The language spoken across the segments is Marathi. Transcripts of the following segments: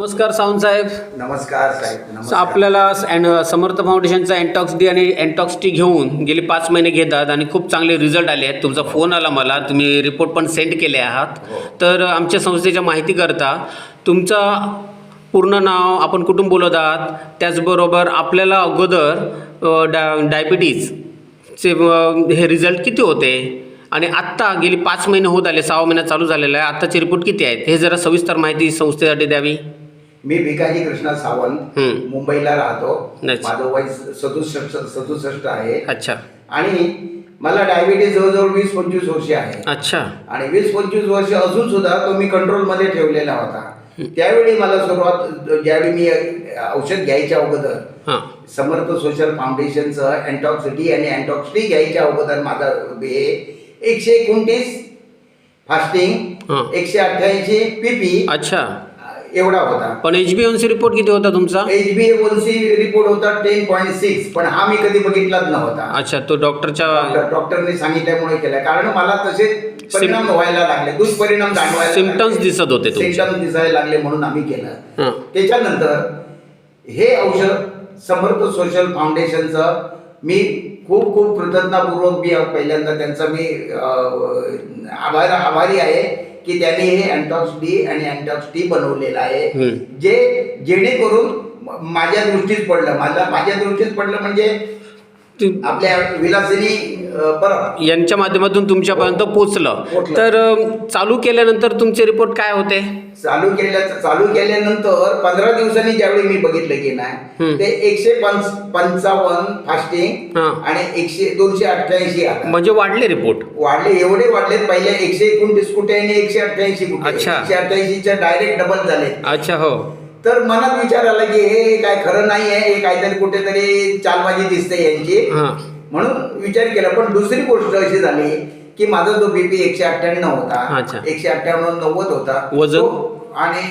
नमस्कार सावंत साहेब. नमस्कार साहेब नमस्कार. आपल्याला अँड- समर्थ फाउंडेशनचा अँटॉक्स डी आणि अँटॉक्स टी घेऊन गेले पाच महिने घेतात आणि खूप चांगले रिझल्ट आले आहेत. तुमचा फोन आला मला तुम्ही रिपोर्ट पण सेंड केले आहात. हो. तर आमच्या संस्थेच्या माहिती करता तुमचा पूर्ण नाव आपण कुठून बोलत आहात? त्याचबरोबर आपल्याला अगोदर अ, डा डायबिटीजचे अ, हे रिझल्ट किती होते? आणि आत्ता गेली पाच महिने होत आले सहा महिना चालू झालेला आहे. आत्ताचे रिपोर्ट किती आहेत? हे जरा सविस्तर माहिती संस्थेसाठी द्यावी. मी भिकाजी कृष्णा सावंत. मुंबईला राहतो. माझं वय सदुसष्ट सदुसष्ट आहे. अच्छा. आणि मला डायबिटीज जवळजवळ वीस पंचवीस वर्षे आहे. अच्छा. आणि वीस पंचवीस वर्ष अजून सुद्धा तो मी कंट्रोलमध्ये ठेवलेला होता. त्यावेळी मला सुरुवात ज्यावेळी मी औषध घ्यायच्या अगोदर समर्थ सोशल फाउंडेशनचं अँटॉक्स डी आणि अँटॉक्स टी घ्यायच्या अगोदर माझा हे एकशे एकोणतीस. फास्टिंग एकशे अठ्ठ्याऐंशी पीपी अच्छा. एवढा होता. पण एच बी सी रिपोर्ट किती होता तुमचा? एच बी सी रिपोर्ट होता टेन पॉईंट सिक्स पण हा मी कधी बघितलाच नव्हता. अच्छा तो डॉक्टरच्या डॉक्टर- डॉक्टरने सांगितल्यामुळे केला कारण मला तसे परिणाम व्हायला लागले. दुष्परिणाम जाणवायला सिम्पटम्स दिसत होते तुमचे. सिमटम्स दिसायला लागले म्हणून आम्ही केलं. हां. त्याच्यानंतर हे औषध समर्थ सोशल फाउंडेशनचं मी खूप खूप कृतज्ञतापूर्वक मी पहिल्यांदा त्यांचा मी अं, आभार आभारी आहे. की त्यांनी हे अँटॉक्स डी आणि अँटॉक्स टी बनवलेलं आहे. जे जेणेकरून माझ्या दृष्टीत पडलं माझ्या माझ्या दृष्टीत पडलं म्हणजे आपल्या विलासिनी परब यांच्या माध्यमातून तुमच्यापर्यंत पोचलं पोचलं. तर अं, चालू केल्यानंतर तुमचे रिपोर्ट काय होते चालू केल्या चालू केल्यानंतर पंधरा दिवसांनी ज्यावेळी मी बघितलं की नाही. ते एकशे पंच पंचावन्न फास्टिंग हां. आणि एकशे दोनशे अठ्ठ्याऐंशी म्हणजे वाढले रिपोर्ट वाढले एवढे वाढले पहिले एकशे एकोणतीस कुठे आणि एकशे अठ्ठ्याऐंशी कुठे अच्छा. एकशे अठ्ठ्याऐंशीच्या डायरेक्ट डबल झाले अच्छा हो तर मनात विचार आला की हे काय खरं नाही आहे हे काहीतरी कुठेतरी चालबाजी दिसते यांची. म्हणून विचार केला. पण दुसरी गोष्ट अशी झाली की माझा जो बीपी एकशे अठ्ठ्याण्णव. होता एकशे अठ्ठ्याण्णव नव्वद होता वजन? आणि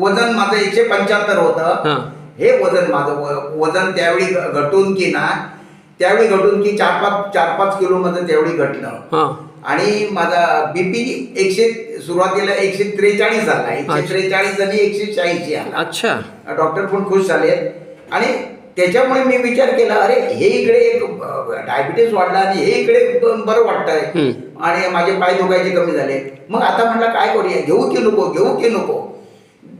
वजन माझं एकशे पंच्याहत्तर होतं. हां. वजन माझं वजन त्यावेळी घटून की ना त्यावेळी घटून की चार पाच चार पाच किलो मध्ये त्यावेळी घटलं हां. आणि माझा बीपी एकशे सुरुवातीला एकशे त्रेचाळीस झाला. एकशे. त्रेचाळीस आणि एकशे शहाऐंशी आला. अच्छा. डॉक्टर पण खुश झाले. आणि त्याच्यामुळे मी विचार केला अरे हे इकडे एक डायबिटीस वाढला आणि हे इकडे बरं वाटतंय. आणि माझे पाय दुखायचे कमी झाले. मग आता म्हटलं काय करूया? घेऊ की नको? घेऊ की नको?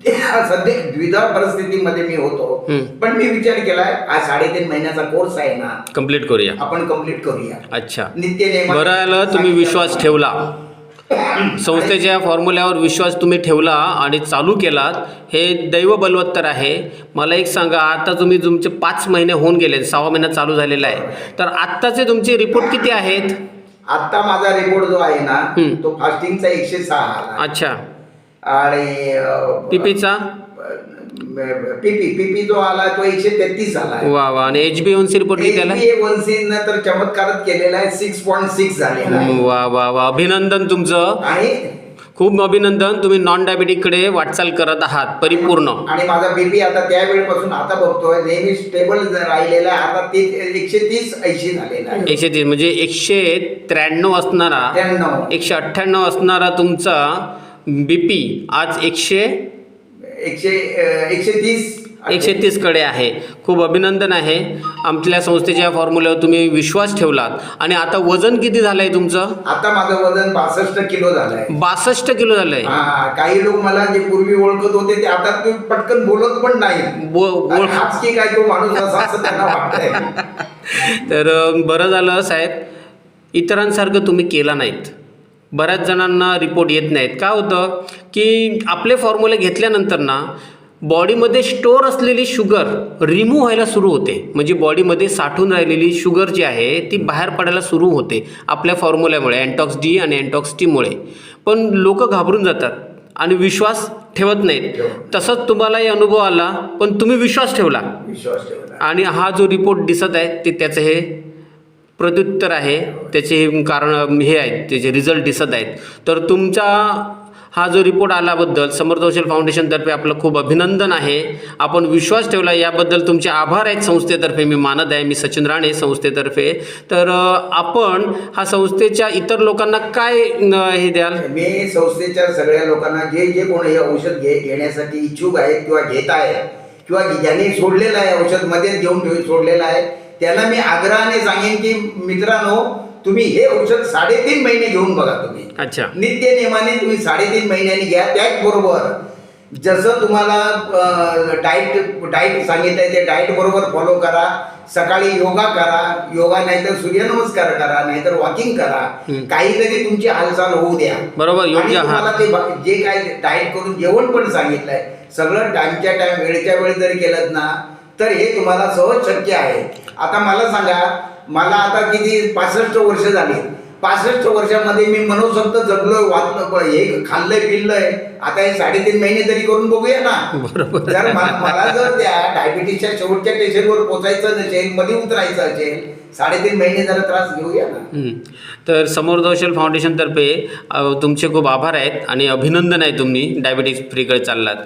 सध्या द्विधा परिस्थितीमध्ये मी होतो. पण मी विचार केलाय हा साडेतीन महिन्याचा कोर्स आहे ना. कंप्लीट करूया. आपण कंप्लीट करूया. अच्छा. नित्य बरं तुम्ही विश्वास ठेवला. संस्थेच्या फॉर्म्युल्यावर विश्वास तुम्ही ठेवला आणि चालू केलात. हे दैव बलवत्तर आहे. मला एक सांगा आता तुम्ही तुमचे पाच महिने होऊन गेले सहा महिना चालू झालेला आहे. तर आत्ताचे तुमचे रिपोर्ट किती आहेत? आता माझा रिपोर्ट जो आहे ना. तो फास्टिंगचा एकशे सहा अच्छा. आणि पीपीचा? पीपी पीपी जो आला तो एकशे तेहतीस आला वा वा. आणि एच बी सी रिपोर्ट किती आला वन सी तर चमत्कारच केलेला आहे. सिक्स पॉईंट सिक्स झालेला आहे. वा वा वा. अभिनंदन तुमचं. आणि? खूप अभिनंदन. तुम्ही नॉन डायबेटिककडे वाटचाल करत आहात. परिपूर्ण. आणि माझा बीपी आता त्या वेळेपासून आता बघतोय. नेहमी स्टेबल राहिलेला आहे. आता ते एकशे तीस ऐंशी झालेला एकशे तीस म्हणजे एकशे त्र्याण्णव असणारा एकशे अठ्ठ्याण्णव असणारा तुमचा बी पी आज एकशे एकशे एकशे तीस. एकशे तीसकडे आहे. खूप अभिनंदन आहे. आपल्या संस्थेच्या फॉर्म्युल्यावर तुम्ही विश्वास ठेवलात. आणि आता वजन किती झालं आहे तुमचं? आता माझं वजन बासष्ट किलो झालंय. बासष्ट किलो झालं आहे हा काही लोक मला जे पूर्वी ओळखत होते ते आता ते पटकन बोलत पण नाही. काय तो माणूस असा असं त्यांना वाटतंय. तर बरं झालं साहेब. इतरांसारखं तुम्ही केला नाहीत. बऱ्याच जणांना रिपोर्ट येत नाहीत. का होतं? की आपले फॉर्म्युले घेतल्यानंतर ना बॉडीमध्ये स्टोअर असलेली शुगर रिमूव्ह व्हायला सुरू होते. म्हणजे बॉडीमध्ये साठून राहिलेली शुगर जी आहे ती बाहेर पडायला सुरू होते आपल्या फॉर्म्युल्यामुळे अँटॉक्स डी आणि अँटॉक्स टीमुळे पण लोक घाबरून जातात आणि विश्वास ठेवत नाहीत. तसंच तुम्हालाही अनुभव आला पण तुम्ही विश्वास ठेवला. विश्वास ठेवला. आणि हा जो रिपोर्ट दिसत आहे ते त्याचं हे प्रत्युत्तर आहे. त्याचे हे कारण हे आहेत त्याचे रिझल्ट दिसत आहेत. तर तुमचा हा जो रिपोर्ट आल्याबद्दल समर्थ औषध फाउंडेशनतर्फे आपलं खूप अभिनंदन आहे. आपण विश्वास ठेवला याबद्दल तुमचे आभार आहेत संस्थेतर्फे. मी मानत आहे मी सचिन राणे संस्थेतर्फे. तर आपण हा संस्थेच्या इतर लोकांना काय हे द्याल? मी संस्थेच्या सगळ्या लोकांना जे जे कोण हे औषध घे घेण्यासाठी इच्छुक आहे किंवा घेत आहे किंवा ज्यांनी सोडलेलं आहे औषध मध्येच घेऊन सोडलेलं आहे त्यांना मी आग्रहाने सांगेन की मित्रांनो तुम्ही हे औषध साडेतीन महिने घेऊन बघा तुम्ही. अच्छा. नित्य नियमाने तुम्ही साडेतीन महिन्यांनी घ्या. त्याचबरोबर जसं तुम्हाला डाईट डाईट सांगितलंय ते डाईट बरोबर फॉलो करा. सकाळी योगा करा. योगा नाहीतर सूर्यनमस्कार करा नाहीतर वॉकिंग करा. काहीतरी तुमची हालचाल होऊ द्या. बरोबर. तुम्हाला ते जे काय डाईट करून जेवण पण सांगितलंय सगळं टाइमच्या टाइम वेळच्या वेळ जर केलं ना तर हे तुम्हाला सहज शक्य आहे. आता मला सांगा मला आता किती पासष्ट वर्ष झाली. पासष्ट वर्षामध्ये मी मनोसक्त जगलोय वाचलं हे खाल्लंय पिल्लंय. आता हे साडेतीन महिने तरी करून बघूया ना. बरोबर. जर मला जर त्या डायबिटीसच्या शेवटच्या स्टेशनवर पोचायचं नसेल मध्ये उतरायचं असेल साडेतीन महिने जरा त्रास घेऊया ना. तर समर्थ औषध फाउंडेशनतर्फे तुमचे खूप आभार आहेत आणि अभिनंदन आहे तुम्ही डायबिटीज फ्रीकडे चाललात.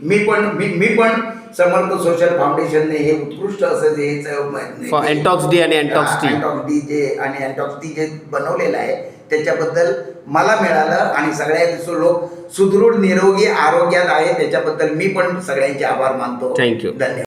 मी पण मी मी पण समर्थ सोशल फाउंडेशनने हे उत्कृष्ट असं जे Antox D आणि T. अँटॉक्स डी जे आणि अँटॉक्स डी जे बनवलेलं आहे त्याच्याबद्दल मला मिळालं आणि सगळ्या लोक सुदृढ निरोगी आरोग्यात आहे त्याच्याबद्दल मी पण सगळ्यांचे आभार मानतो you. धन्यवाद